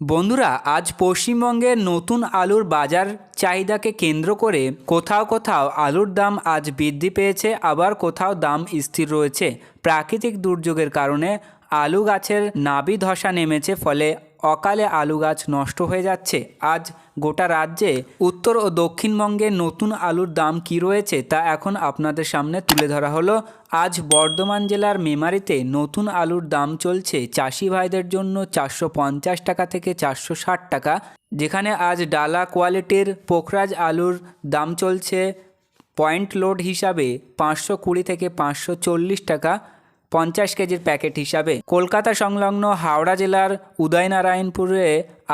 বন্ধুরা, আজ পশ্চিমবঙ্গের নতুন আলুর বাজার চাহিদাকে কেন্দ্র করে কোথাও কোথাও আলুর দাম আজ বৃদ্ধি পেয়েছে, আবার কোথাও দাম স্থির রয়েছে। প্রাকৃতিক দুর্যোগের কারণে আলু গাছের নাবি ধসা নেমেছে, ফলে অকালে আলু গাছ নষ্ট হয়ে যাচ্ছে। আজ গোটা রাজ্যে উত্তর ও দক্ষিণবঙ্গে নতুন আলুর দাম কি রয়েছে তা এখন আপনাদের সামনে তুলে ধরা হলো। আজ বর্ধমান জেলার মেমারিতে নতুন আলুর দাম চলছে চাষি ভাইদের জন্য চারশো পঞ্চাশ টাকা থেকে চারশো ষাট টাকা, যেখানে আজ ডালা কোয়ালিটির পোখরাজ আলুর দাম চলছে পয়েন্ট লোড হিসাবে পাঁচশো কুড়ি থেকে পাঁচশো চল্লিশ টাকা পঞ্চাশ কেজির প্যাকেট হিসাবে কলকাতা সংলগ্ন হাওড়া জেলার উদয়নারায়ণপুরে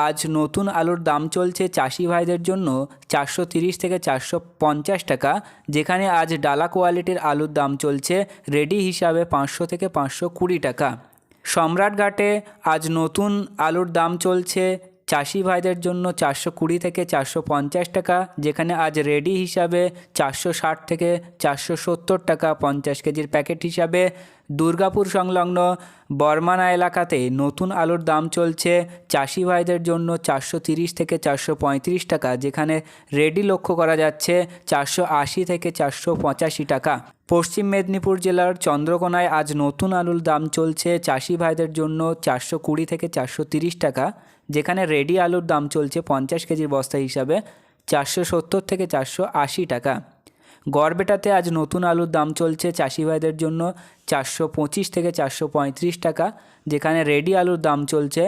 আজ নতুন আলুর দাম চলছে চাষি ভাইদের জন্য চারশো তিরিশ থেকে চারশো পঞ্চাশ টাকা, যেখানে আজ ডালা কোয়ালিটির আলুর দাম চলছে রেডি হিসাবে পাঁচশো থেকে পাঁচশো কুড়ি টাকা। সম্রাটঘাটে আজ নতুন আলুর দাম চলছে চাষি ভাইদের জন্য চারশো কুড়ি থেকে চারশো পঞ্চাশ টাকা, যেখানে আজ রেডি হিসাবে চারশো ষাট থেকে চারশো সত্তর টাকা পঞ্চাশ কেজির প্যাকেট হিসাবে দুর্গাপুর সংলগ্ন বর্মানা এলাকাতে নতুন আলুর দাম চলছে। চাষি ভাইদের জন্য চারশো থেকে চারশো পঁয়ত্রিশ টাকা, যেখানে রেডি লক্ষ্য করা যাচ্ছে চারশো আশি থেকে চারশো পঁচাশি টাকা। পশ্চিম মেদিনীপুর জেলার চন্দ্রকোনায় আজ নতুন আলুর দাম চলছে চাষি ভাইদের জন্য চারশো কুড়ি থেকে চারশো টাকা, যেখানে রেডি আলুর দাম চলছে পঞ্চাশ কেজির বস্তা হিসাবে চারশো সত্তর থেকে চারশো আশি টাকা। গড়বেটাতে আজ নতুন আলুর দাম চলছে চাষি ভাইদের জন্য চারশো পঁচিশ থেকে চারশো পঁয়ত্রিশ টাকা, যেখানে রেডি আলুর দাম চলছে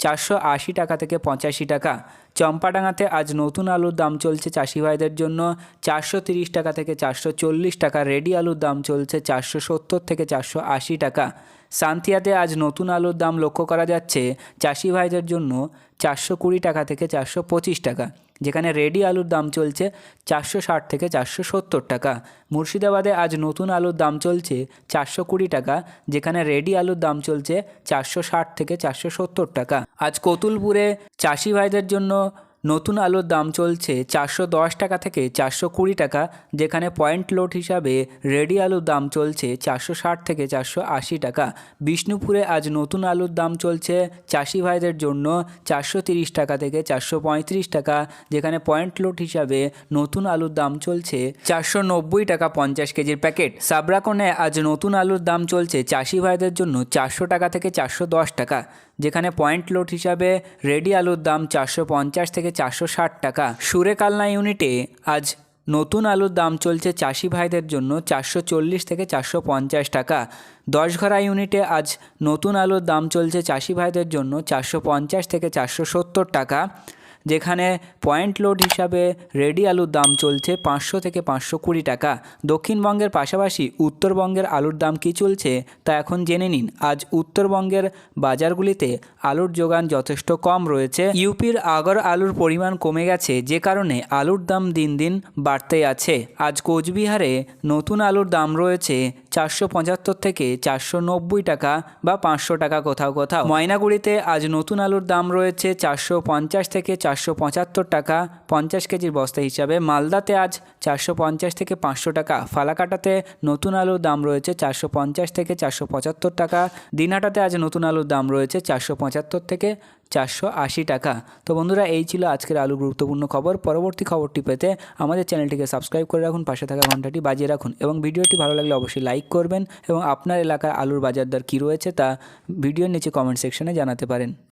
চারশো আশি টাকা থেকে পঁচাশি টাকা। চম্পাডাঙ্গাতে আজ নতুন আলুর দাম চলছে চাষি ভাইদের জন্য চারশো তিরিশ টাকা থেকে চারশো চল্লিশ টাকা, রেডি আলুর দাম চলছে চারশো সত্তর থেকে চারশো আশি টাকা। সান্তিয়াতে আজ নতুন আলুর দাম লক্ষ্য করা যাচ্ছে চাষি ভাইদের জন্য চারশো কুড়ি টাকা থেকে চারশো পঁচিশ টাকা। যেখানে রেডি আলুর দাম চলছে চারশো ষাট থেকে চারশো সত্তর টাকা। মুর্শিদাবাদে আজ নতুন আলুর দাম চলছে চারশো কুড়ি টাকা, যেখানে রেডি আলুর দাম চলছে চারশো ষাট থেকে চারশো সত্তর টাকা। আজ কতুলপুরে চাষি ভাইদের জন্য নতুন আলুর দাম চলছে চারশো দশ টাকা থেকে চারশো কুড়ি টাকা, যেখানে পয়েন্ট লোড হিসাবে রেডি আলুর দাম চলছে চারশো ষাট থেকে চারশো আশি টাকা। বিষ্ণুপুরে আজ নতুন আলুর দাম চলছে চাষি ভাইদের জন্য চারশো তিরিশ টাকা থেকে চারশো পঁয়ত্রিশ টাকা, যেখানে পয়েন্ট লোড হিসাবে নতুন আলুর দাম চলছে চারশো নব্বই টাকা পঞ্চাশ কেজির প্যাকেট। সাবরাকোনে আজ নতুন আলুর দাম চলছে চাষি ভাইদের জন্য চারশো টাকা থেকে চারশো দশ টাকা। যেখানে পয়েন্ট লোড হিসাবে রেডি আলুর দাম চারশো পঞ্চাশ থেকে চারশো ষাট টাকা। সুরেকালনা ইউনিটে আজ নতুন আলুর দাম চলছে চাষি ভাইদের জন্য চারশো চল্লিশ থেকে চারশো পঞ্চাশ টাকা। দশঘরা ইউনিটে আজ নতুন আলুর দাম চলছে চাষি ভাইদের জন্য চারশো পঞ্চাশ থেকে চারশো সত্তর টাকা। যেখানে পয়েন্ট লোড হিসাবে রেডি আলুর দাম চলছে পাঁচশো থেকে পাঁচশো কুড়ি টাকা। দক্ষিণবঙ্গের পাশাপাশি উত্তরবঙ্গের আলুর দাম কী চলছে তা এখন জেনে নিন। আজ উত্তরবঙ্গের বাজারগুলিতে আলুর যোগান যথেষ্ট কম রয়েছে। ইউপির আগর আলুর পরিমাণ কমে গেছে, যে কারণে আলুর দাম দিন দিন বাড়তে আছে। আজ কোচবিহারে নতুন আলুর দাম রয়েছে চারশো পঁচাত্তর থেকে চারশো নব্বই টাকা বা পাঁচশো টাকা কোথাও কোথাও। ময়নাগুড়িতে আজ নতুন আলুর দাম রয়েছে চারশো পঞ্চাশ থেকে চারশো পঁচাত্তর টাকা, পঞ্চাশ কেজির বস্তা হিসাবে। মালদাতে আজ চারশো পঞ্চাশ থেকে পাঁচশো টাকা, ফালাকাটাতে নতুন আলুর দাম রয়েছে চারশো পঞ্চাশ থেকে চারশো পঁচাত্তর টাকা, দিনহাটাতে আজ নতুন আলুর দাম রয়েছে চারশো পঁচাত্তর থেকে চারশো আশি টাকা। তো বন্ধুরা, এই ছিল আজকের আলু গুরুত্বপূর্ণ খবর। পরবর্তী খবরটি পেতে আমাদের চ্যানেলটিকে সাবস্ক্রাইব করে রাখুন, পাশে থাকা ঘন্টাটি বাজিয়ে রাখুন এবং ভিডিওটি ভালো লাগলে অবশ্যই লাইক করবেন এবং আপনার এলাকার আলুর বাজার দর কী রয়েছে তা ভিডিওর নিচে কমেন্ট সেকশনে জানাতে পারেন।